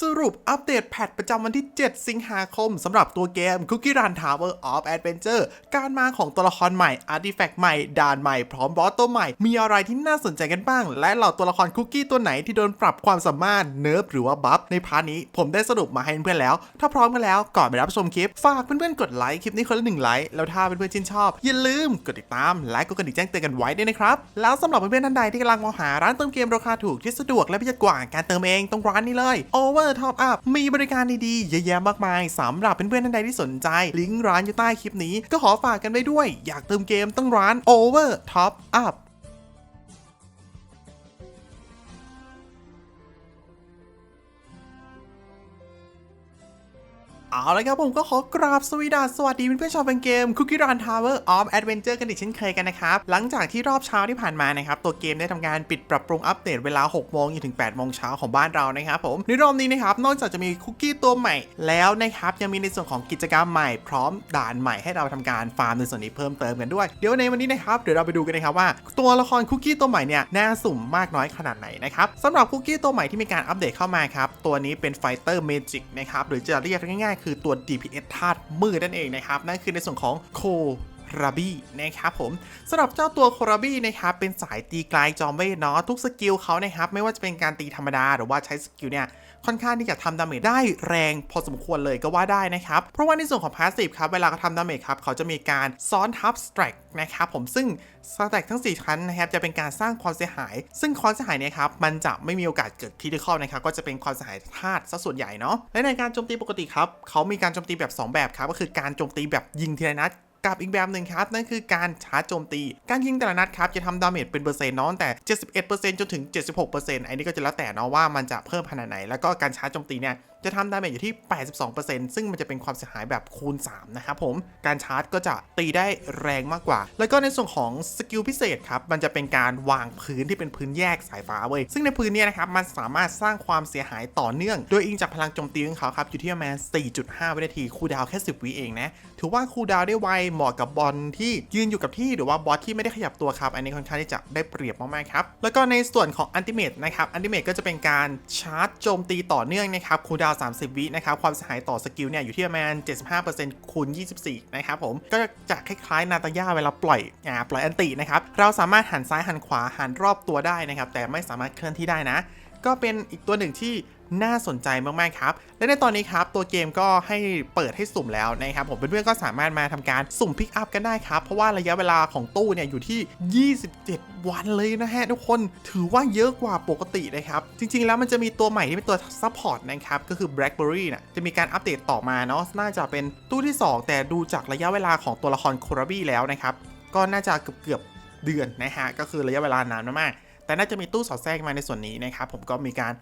สรุปอัปเดตแพทประจำวันที่ 7 สิงหาคมสำหรับตัวเกม Cookie Run Tower of Adventure การมาของตัวละครใหม่ อาร์ติแฟกต์ใหม่ ด่านใหม่ พร้อมบอสตัวใหม่ มีอะไรที่น่าสนใจกันบ้าง และเหล่าตัวละครคุกกี้ตัวไหนที่โดนปรับความสามารถเนิร์ฟหรือว่าบัฟในพาร์ทนี้ผมได้สรุปมาให้เพื่อนๆแล้ว ถ้าพร้อมกันแล้วก่อนไปรับชมคลิป ฝากเพื่อนๆกดไลค์คลิปนี้คนละหนึ่งไลค์แล้วถ้าเพื่อนๆชื่นชอบอย่าลืมกดติดตามและกดกระดิ่งแจ้งเตือนกันไว้ด้วยนะครับแล้วสำหรับเพื่อนๆท่านใดที่กำลังมองหาร้านเติมเกมราคาถูกที่สะดวกและประหยัดกว่าการเติมเองตรงร้านนี้เลย Over Top Up มีบริการดีๆเยอะแยะมากมายสำหรับเพื่อนๆท่านใดที่สนใจ ลิงก์ร้านอยู่ใต้คลิปนี้ ก็ขอฝากกันไว้ด้วย อยากเติมเกมต้องร้าน Over Top Up เอาละครับผมก็ขอกราบสวีดาสวัสดีเพื่อนๆชาวแฟนเกม Cookie Run Tower of Adventure กันอีกเช่นเคยกันนะครับ หลังจากที่รอบเช้าที่ผ่านมานะครับ ตัวเกมได้ทำการปิดปรับปรุงอัปเดตเวลา 6 โมงถึง 8 โมงเช้าของบ้านเรานะครับผม ในรอบนี้นะครับ นอกจากจะมีคุกกี้ตัวใหม่แล้วนะครับ ยังมีในส่วนของกิจกรรมใหม่พร้อมด่านใหม่ให้เราทำการฟาร์มในส่วนนี้เพิ่มเติมกันด้วยเดี๋ยวในวันนี้นะครับเดี๋ยวเราไปดูกันนะครับว่าตัวละครคุกกี้ตัวใหม่เนี่ยน่าสุ่มมากน้อยขนาดไหนนะครับสำหรับคุกกี้ตัวใหม่ที่มีการอัปเดตเข้ามาครับตัวนี้เป็นไฟเตอร์เมจิกนะครับหรือจะเรียกง่ายๆคืือตัว DPS ธาตุมืดนั่นเองนะครับ นั่นคือในส่วนของโค ราบี้นะครับผมสำหรับเจ้าตัวโคราบี้นะครับเป็นสายตีไกลจอมเวทเนาะทุกสกิลเขานะครับไม่ว่าจะเป็นการตีธรรมดาหรือว่าใช้สกิลเนี่ยค่อนข้างที่จะทำดาเมจได้แรงพอสมควรเลยก็ว่าได้นะครับ เพราะว่าในส่วนของพาสซีฟครับเวลาเขาทำดาเมจครับเขาจะมีการซ้อนทับสแตรกนะครับผมซึ่งสแตรกทั้ง 4 ชั้นนะครับจะเป็นการสร้างความเสียหาย ซึ่งความเสียหายเนี่ยครับมันจะไม่มีโอกาสเกิดคริติคอลนะครับก็จะเป็นความเสียหายธาตุซะส่วนใหญ่เนาะและในการโจมตีปกติครับเขามีการโจมตีแบบ 2 แบบครับก็คือการโจมตีแบบยิงทีละนัด กับอีกแบบหนึ่งครับ นั่นคือการชาร์จโจมตี การยิงแต่ละนัดครับจะทำดาเมจเป็นเปอร์เซ็นต์เนาะตั้งแต่ 71%จนถึง 76%ไอ้นี่ก็จะแล้วแต่เนาะว่ามันจะเพิ่มขนาดไหน แล้วก็การชาร์จโจมตีเนี่ย จะทำดาเมจอยู่ที่ 82%ซึ่งมันจะเป็นความเสียหายแบบคูณ 3 นะครับผม การชาร์จก็จะตีได้แรงมากกว่า แล้วก็ในส่วนของสกิลพิเศษครับ มันจะเป็นการวางพื้นที่เป็นพื้นแยกสายฟ้าเว้ย ซึ่งในพื้นนี้นะครับ มันสามารถสร้างความเสียหายต่อเนื่อง โดยอิงจากพลังโจมตีของเขาครับ อยู่ที่ประมาณ 4.5 วินาที คูดาวแค่ 10 วิเองนะ ถือว่าคูดาวได้ไว เหมาะกับบอลที่ยืนอยู่กับที่หรือว่าบอสที่ไม่ได้ขยับตัวครับ อันนี้ค่อนข้างที่จะได้เปรียบมากๆครับ แล้วก็ในส่วนของอันติเมตนะครับ อันติเมตก็จะเป็นการชาร์จโจมตีต่อเนื่องนะครับคูดาาว 30 วินะครับ ความเสียหายต่อสกิลเนี่ยอยู่ที่ประมาณ 75%คูณ 24 นะครับผม ก็จะคล้ายๆ นาตาย่าเวลาปล่อย อ่า ปล่อยอันตินะครับ เราสามารถหันซ้ายหันขวาหันรอบตัวได้นะครับ แต่ไม่สามารถเคลื่อนที่ได้นะ ก็เป็นอีกตัวหนึ่งที่น่าสนใจมากๆครับ และในตอนนี้ครับ ตัวเกมก็ให้เปิดให้สุ่มแล้วนะครับ ผมเพื่อนๆก็สามารถมาทำการสุ่มพิกอัพกันได้ครับ เพราะว่าระยะเวลาของตู้เนี่ยอยู่ที่ 27 วันเลยนะฮะทุกคนถือว่าเยอะกว่าปกตินะครับ จริงๆแล้วมันจะมีตัวใหม่ที่เป็นตัวซัพพอร์ตนะครับ ก็คือ Blackberry นะจะมีการอัปเดตต่อมาเนาะน่าจะเป็นตู้ที่ 2 แต่ดูจากระยะเวลาของตัวละครโคราบี้แล้วนะครับก็น่าจะเกือบๆเดือนนะฮะก็คือระยะเวลานานมากๆ แต่น่าจะมีตู้สอดแทรกมาในส่วนนี้นะครับผมก็มีการ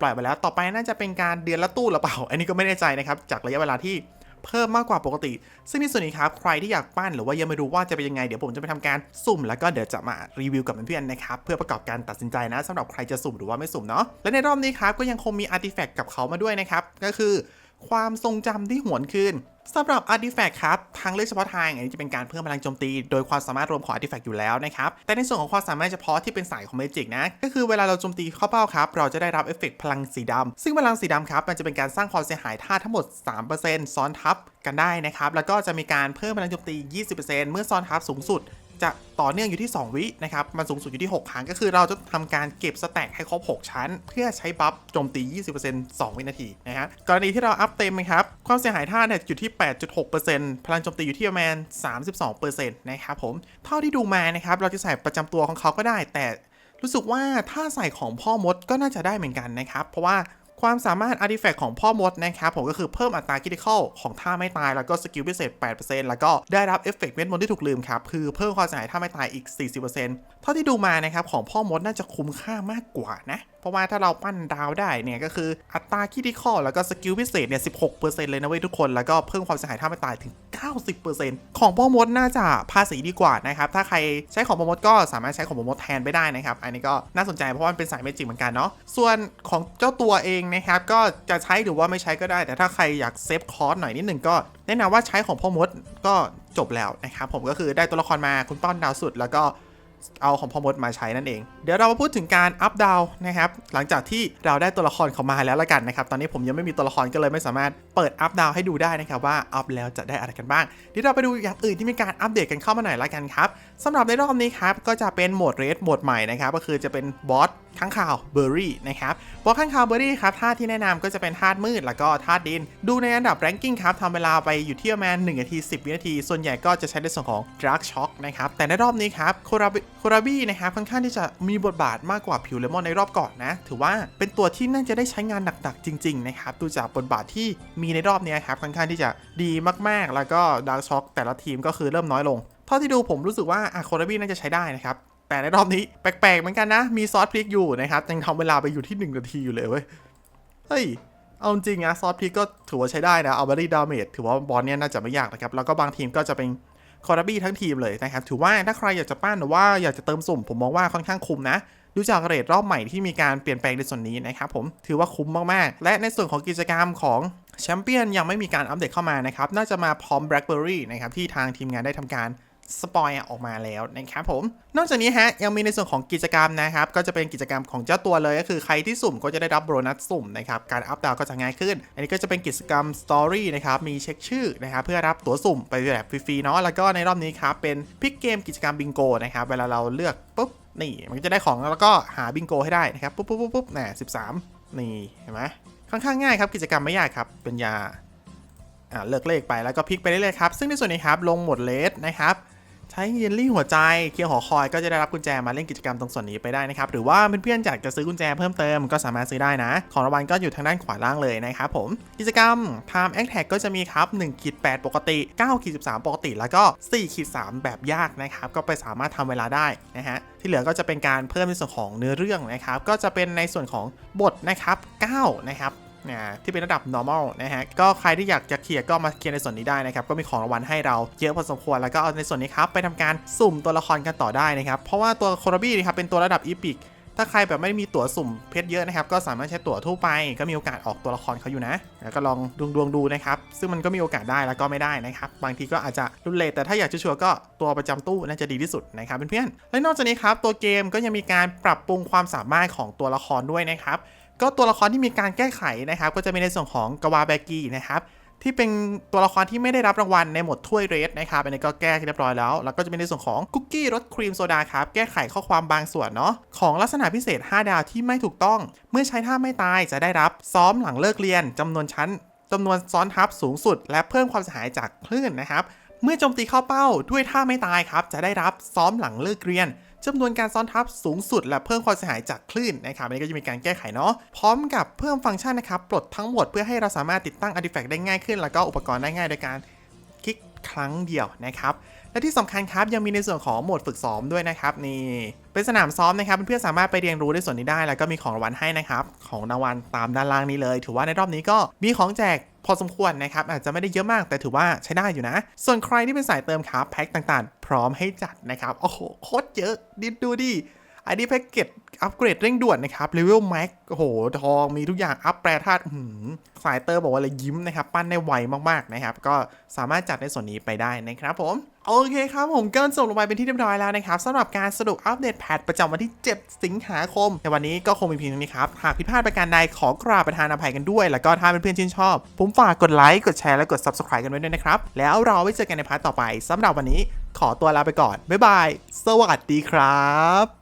ปล่อยไปแล้วต่อไปน่าจะเป็นการเดือนละตู้หรือเปล่า อันนี้ก็ไม่แน่ใจนะครับจากระยะเวลาที่เพิ่มมากกว่าปกติ ซึ่งในส่วนนี้ครับใครที่อยากปั้นหรือว่ายังไม่รู้ว่าจะเป็นยังไง เดี๋ยวผมจะไปทำการสุ่ม แล้วก็เดี๋ยวจะมารีวิวกับเพื่อนๆนะครับ เพื่อประกอบการตัดสินใจนะสำหรับใครจะสุ่มหรือว่าไม่สุ่มเนาะและในรอบนี้ครับก็ยังคงมีอาร์ติแฟกต์กับเขามาด้วยนะครับ ก็คือ ความทรงจำที่หวนคืนสำหรับ Artifact ครับ ทางเลือกเฉพาะทางอันนี้จะเป็นการเพิ่มพลังโจมตี โดยความสามารถรวมของ Artifact อยู่แล้วนะครับ แต่ในส่วนของความสามารถเฉพาะที่เป็นสายของ Magic นะ ก็คือเวลาเราโจมตีเข้าเป้าครับ เราจะได้รับเอฟเฟกต์พลังสีดำซึ่งพลังสีดำครับ มันจะเป็นการสร้างความเสียหายท่าทั้งหมด 3%ซ้อนทับกันได้นะครับ แล้วก็จะมีการเพิ่มพลังโจมตี 20%เมื่อซ้อนทับสูงสุด จะต่อเนื่องอยู่ที่ 2 วินะครับ มันสูงสุดอยู่ที่ 6 ครั้ง ก็คือเราจะทำการเก็บสแต็กให้ครบ 6 ชั้น เพื่อใช้บัฟโจมตี 20% 2 วินาทีนะฮะ กรณีที่เราอัพเต็มนะครับ ความเสียหายท่าเนี่ยอยู่ที่ 8.6%พลังโจมตีอยู่ที่ประมาณ 32%นะครับผม เท่าที่ดูมานะครับ เราจะใส่ประจำตัวของเขาก็ได้ แต่รู้สึกว่าถ้าใส่ของพ่อมดก็น่าจะได้เหมือนกันนะครับ เพราะว่า ความสามารถอาร์ติแฟกต์ของพ่อมดนะครับผมก็คือเพิ่มอัตราคิติคอลของท่าไม่ตาย แล้วก็สกิลพิเศษ 8%แล้วก็ได้รับเอฟเฟกต์เวทมนต์ที่ถูกลืมครับ คือเพิ่มความเสียหายท่าไม่ตายอีก 40%เท่าที่ดูมานะครับของพ่อมดน่าจะคุ้มค่ามากกว่านะ เพราะว่าถ้าเราปั้นดาวได้เนี่ยก็คืออัตราคิติคอแล้วก็สกิลพิเศษเนี่ย16%เลยนะเว้ยทุกคนแล้วก็เพิ่มความเสียหายท่าไม่ตายถึง 90%ของพ่อมดน่าจะภาษีดีกว่านะครับถ้าใครใช้ของพ่อมดก็สามารถใช้ของพ่อมดแทนไปได้นะครับ อันนี้ก็น่าสนใจเพราะว่ามันเป็นสายเมจิกเหมือนกันเนาะส่วนของเจ้าตัวเองนะครับก็จะใช้หรือว่าไม่ใช้ก็ได้ แต่ถ้าใครอยากเซฟคอร์สหน่อยนิดหนึ่งก็แนะนำว่าใช้ของพ่อมดก็จบแล้วนะครับผมก็คือได้ตัวละครมาคุณป้อนดาวสุดแล้วก็ เอาของพ่อมดมาใช้นั่นเอง เดี๋ยวเรามาพูดถึงการอัพดาวนะครับ หลังจากที่เราได้ตัวละครเขามาแล้วละกันนะครับ ตอนนี้ผมยังไม่มีตัวละครก็เลยไม่สามารถเปิดอัพดาวให้ดูได้นะครับว่าอัพแล้วจะได้อะไรกันบ้าง เดี๋ยวเราไปดูอย่างอื่นที่มีการอัปเดตกันเข้ามาหน่อยละกันครับสำหรับในรอบนี้ครับก็จะเป็นโหมดเรดโหมดใหม่นะครับก็คือจะเป็นบอสข้างข่าวเบอร์รี่นะครับบอสข้างข่าวเบอร์รี่ครับท่าที่แนะนำก็จะเป็นธาตุมืดแล้วก็ธาตุดิน ดูในอันดับแรงกิ้งครับทำเวลาไปอยู่ที่ประมาณ1นาที10 วินาที ส่วนใหญ่ก็จะใช้ในส่วนของดรักช็อคนะครับแต่ในรอบนี้ครับโคราบ โคราบี้นะครับค่อนข้างที่จะมีบทบาทมากกว่าผิวเลมอนในรอบก่อนนะ ถือว่าเป็นตัวที่น่าจะได้ใช้งานหนักๆจริงๆนะครับดูจากบทบาทที่มีในรอบนี้ครับค่อนข้างที่จะดีมากๆ แล้วก็ดาร์กช็อคแต่ละทีมก็คือเริ่มน้อยลงเท่าที่ดูผมรู้สึกว่าอะโคราบี้น่าจะใช้ได้นะครับแต่ในรอบนี้แปลกๆเหมือนกันนะ มีซอสพริกอยู่นะครับยังทำเวลาไปอยู่ที่ 1 นาทีอยู่เลยเว้ยเฮ้ยเอาจริงนะซอสพริกก็ถือว่าใช้ได้นะเอาบารีดาเมจถือว่าบอลเนี่ยน่าจะไม่ยากนะครับแล้วก็บางทีมก็จะเป็น คอราบี้ทั้งทีมเลยนะครับ ถือว่าถ้าใครอยากจะปั้นหรือว่าอยากจะเติมสุ่ม ผมมองว่าค่อนข้างคุ้มนะดูจากเรทรอบใหม่ที่มีการเปลี่ยนแปลงในส่วนนี้นะครับผมถือว่าคุ้มมาก ๆ และในส่วนของกิจกรรมของแชมเปี้ยนยังไม่มีการอัปเดตเข้ามานะครับ น่าจะมาพร้อม BlackBerry นะครับที่ทางทีมงานได้ทำการ สปอยออกมาแล้วนะครับผม นอกจากนี้ฮะยังมีในส่วนของกิจกรรมนะครับ ก็จะเป็นกิจกรรมของเจ้าตัวเลยก็คือใครที่สุ่มก็จะได้รับโบนัสสุ่มนะครับ การอัพดาวก็จะง่ายขึ้น อันนี้ก็จะเป็นกิจกรรมสตอรี่นะครับ มีเช็คชื่อนะครับเพื่อรับตั๋วสุ่มไปแบบฟรีๆเนาะแล้วก็ในรอบนี้ครับเป็นพิกเกมกิจกรรมบิงโกนะครับเวลาเราเลือกปุ๊บนี่มันก็จะได้ของแล้วก็หาบิงโกให้ได้นะครับปุ๊บปุ๊บปุ๊บปุ๊บน่สิบสามนี่เห็นไหมค่อนข้างง่ายครับกิจกรรมไม่ยากครับเป็นยา อ่าเลือกเลขไปแล้วก็พลิกไปเรื่อยๆครับ ซึ่งในส่วนนี้ครับลงหมดเลสนะครับใช้เยลลี่หัวใจเคียร์หอคอยก็จะได้รับกุญแจมาเล่นกิจกรรมตรงส่วนนี้ไปได้นะครับ หรือว่าเพื่อนๆอยากจะซื้อกุญแจเพิ่มเติมก็สามารถซื้อได้นะ ของรางวัลก็อยู่ทางด้านขวาล่างเลยนะครับผม กิจกรรม Time a c t a g ก็จะมีครับ1ขีด8ปกติ9ขีด13 ปกติ แล้วก็4ขีด3แบบยากนะครับ ก็ไปสามารถทำเวลาได้นะฮะที่เหลือก็จะเป็นการเพิ่มในส่วนของเนื้อเรื่องนะครับก็จะเป็นในส่วนของบทนะครับ9นะครับ นะที่เป็นระดับ normal นะฮะ ก็ใครที่อยากจะเคลียร์ก็มาเคลียร์ในส่วนนี้ได้นะครับ ก็มีของรางวัลให้เราเยอะพอสมควร แล้วก็เอาในส่วนนี้ครับไปทำการสุ่มตัวละครกันต่อได้นะครับ เพราะว่าตัวโครบี้นะครับเป็นตัวระดับอีพิกถ้าใครแบบไม่มีตั๋วสุ่มเพชรเยอะนะครับ ก็สามารถใช้ตั๋วทั่วไป ก็มีโอกาสออกตัวละครเขาอยู่นะ แล้วก็ลองดวงดวงดูนะครับ ซึ่งมันก็มีโอกาสได้แล้วก็ไม่ได้นะครับ บางทีก็อาจจะรุนเลทแต่ถ้าอยากชัวร์ก็ตัวประจำตู้น่าจะดีที่สุดนะครับเพื่อนๆและนอกจากนี้ครับตัวเกมก็ยังมีการปรับปรุงความสามารถของตัวละครด้วยนะครับ ก็ตัวละครที่มีการแก้ไขนะครับ ก็จะมีในส่วนของกวาแบกีนะครับที่เป็นตัวละครที่ไม่ได้รับรางวัลในหมวดถ้วยเรสนะครับอันนี้ก็แก้เรียบร้อยแล้ว แล้วก็จะเป็นในส่วนของคุกกี้รสครีมโซดาครับ แก้ไขข้อความบางส่วนเนาะ ของลักษณะพิเศษ 5 ดาวที่ไม่ถูกต้อง เมื่อใช้ท่าไม่ตายจะได้รับซ้อมหลังเลิกเรียนจำนวนชั้นจำนวนซ้อนทับสูงสุด และเพิ่มความเสียหายจากคลื่นนะครับ เมื่อโจมตีเข้าเป้าด้วยท่าไม่ตายครับ จะได้รับซ้อมหลังเลิกเรียน จำนวนการซ้อนทับสูงสุดและเพิ่มความเสียหายจากคลื่นนะครับอันนี้ก็จะมีการแก้ไขเนาะพร้อมกับเพิ่มฟังก์ชันนะครับปลดทั้งหมดเพื่อให้เราสามารถติดตั้งอาร์ติแฟกต์ได้ง่ายขึ้น แล้วก็อุปกรณ์ได้ง่ายโดยการคลิกครั้งเดียวนะครับและที่สำคัญครับยังมีในส่วนของโหมดฝึกซ้อมด้วยนะครับนี่เป็นสนามซ้อมนะครับเพื่อนๆสามารถไปเรียนรู้ในส่วนนี้ได้ แล้วก็มีของรางวัลให้นะครับของรางวัลตามด้านล่างนี้เลย ถือว่าในรอบนี้ก็มีของแจก พอสมควรนะครับอาจจะไม่ได้เยอะมากแต่ถือว่าใช้ได้อยู่นะ ส่วนใครที่เป็นสายเติมครับแพ็คต่างๆ พร้อมให้จัดนะครับโอ้โหโคตรเยอะดิดูดิ ไอดีแพ็กเกจอัปเกรดเร่งด่วนนะครับเลเวลแม็กโอ้โห ทองมีทุกอย่างอัพแปรธาตุสายเติมบอกว่าเลยยิ้มนะครับ ปั้นได้ไวมากๆนะครับ ก็สามารถจัดในส่วนนี้ไปได้นะครับผม โอเคครับผมก็ส่งลงไปเป็นที่เรียบร้อยแล้วนะครับสำหรับการสรุปอัปเดตแพทประจำวันที่ 7 สิงหาคม ในวันนี้ก็คงมีเพียงเท่านี้ครับ หากผิดพลาดประการใดขอกราบประทานอภัยกันด้วย แล้วก็ถ้าเพื่อนๆชื่นชอบ ผมฝากกดไลค์กดแชร์และกด subscribe กันไว้ด้วยนะครับแล้วเราไว้เจอกันในพาร์ทต่อไปสำหรับวันนี้ ขอตัวลาไปก่อนบ๊ายบาย สวัสดีครับ